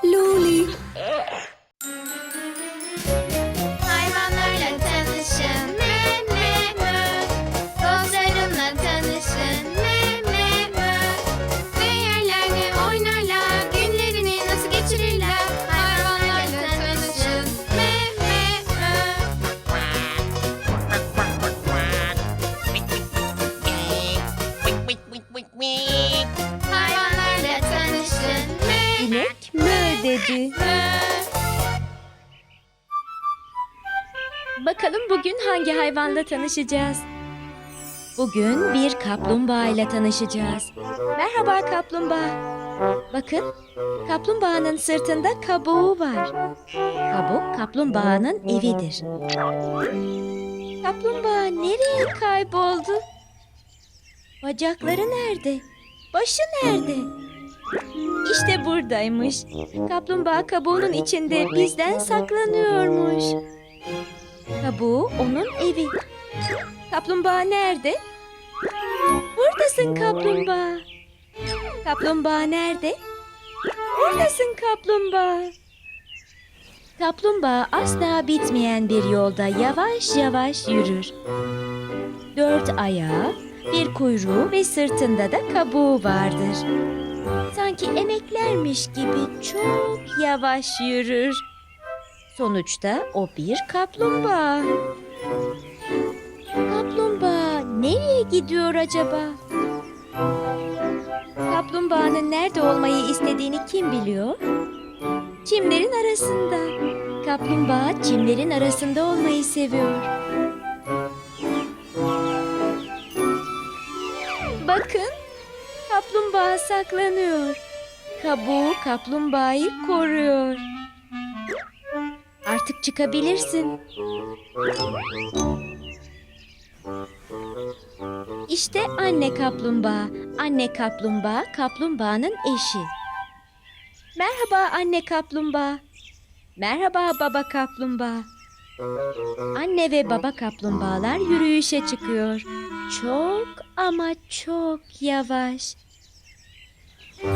Luli. Hayvanlarla tanışın mü mü mü Dostlarımla tanışın mü mü mü Büyürler oynarlar Günlerini nasıl geçirirler? Hayvanlarla tanışın mü mü mü Hayvanlarla tanışın mü İnek mö dedi. Bakalım bugün hangi hayvanla tanışacağız? Bugün bir kaplumbağa ile tanışacağız. Merhaba kaplumbağa. Bakın, kaplumbağanın sırtında kabuğu var. Kabuk kaplumbağanın evidir. Kaplumbağa nereye kayboldu? Bacakları nerede? Başı nerede? İşte buradaymış. Kaplumbağa kabuğunun içinde bizden saklanıyormuş. Kabuğu onun evi. Kaplumbağa nerede? Buradasın kaplumbağa. Kaplumbağa nerede? Buradasın kaplumbağa. Kaplumbağa asla bitmeyen bir yolda yavaş yavaş yürür. Dört ayağı, bir kuyruğu ve sırtında da kabuğu vardır. Sanki emeklermiş gibi çok yavaş yürür. Sonuçta o bir kaplumbağa. Kaplumbağa nereye gidiyor acaba? Kaplumbağanın nerede olmayı istediğini kim biliyor? Çimlerin arasında. Kaplumbağa çimlerin arasında olmayı seviyor. Bakın, kaplumbağa saklanıyor. Kabuğu kaplumbağayı koruyor. Artık çıkabilirsin. İşte anne kaplumbağa. Anne kaplumbağa kaplumbağanın eşi. Merhaba anne kaplumbağa. Merhaba baba kaplumbağa. Anne ve baba kaplumbağalar yürüyüşe çıkıyor. Çok ama çok yavaş. İşte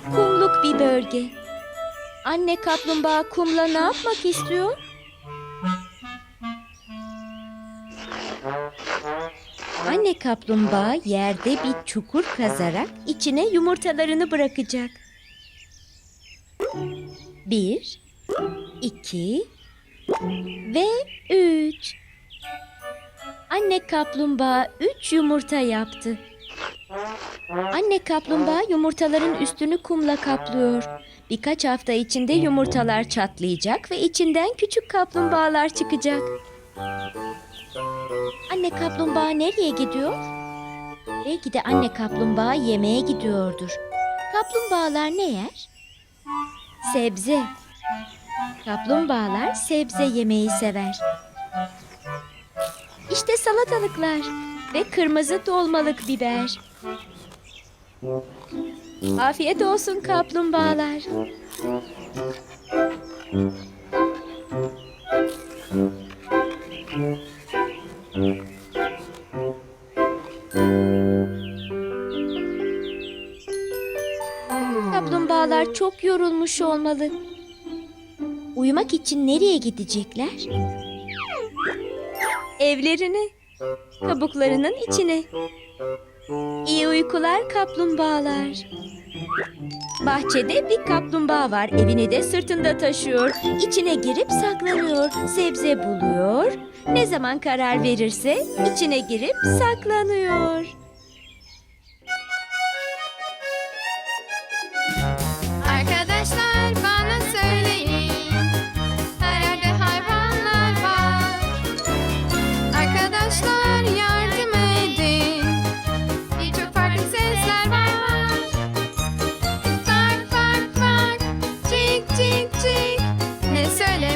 kumluk bir bölge. Anne kaplumbağa kumla ne yapmak istiyor? Anne kaplumbağa yerde bir çukur kazarak içine yumurtalarını bırakacak. Bir, iki ve üç. Anne kaplumbağa üç yumurta yaptı. Anne kaplumbağa yumurtaların üstünü kumla kaplıyor. Birkaç hafta içinde yumurtalar çatlayacak ve içinden küçük kaplumbağalar çıkacak. Anne kaplumbağa nereye gidiyor? Belki de anne kaplumbağa yemeğe gidiyordur. Kaplumbağalar ne yer? Sebze. Kaplumbağalar sebze yemeyi sever. İşte salatalıklar ve kırmızı dolmalık biber. Afiyet olsun kaplumbağalar. Kaplumbağalar çok yorulmuş olmalı. Uyumak için nereye gidecekler? Evlerine, kabuklarının içine. İyi uykular kaplumbağalar. Bahçede bir kaplumbağa var. Evini de sırtında taşıyor. İçine girip saklanıyor. Sebze buluyor. Ne zaman karar verirse içine girip saklanıyor. söyle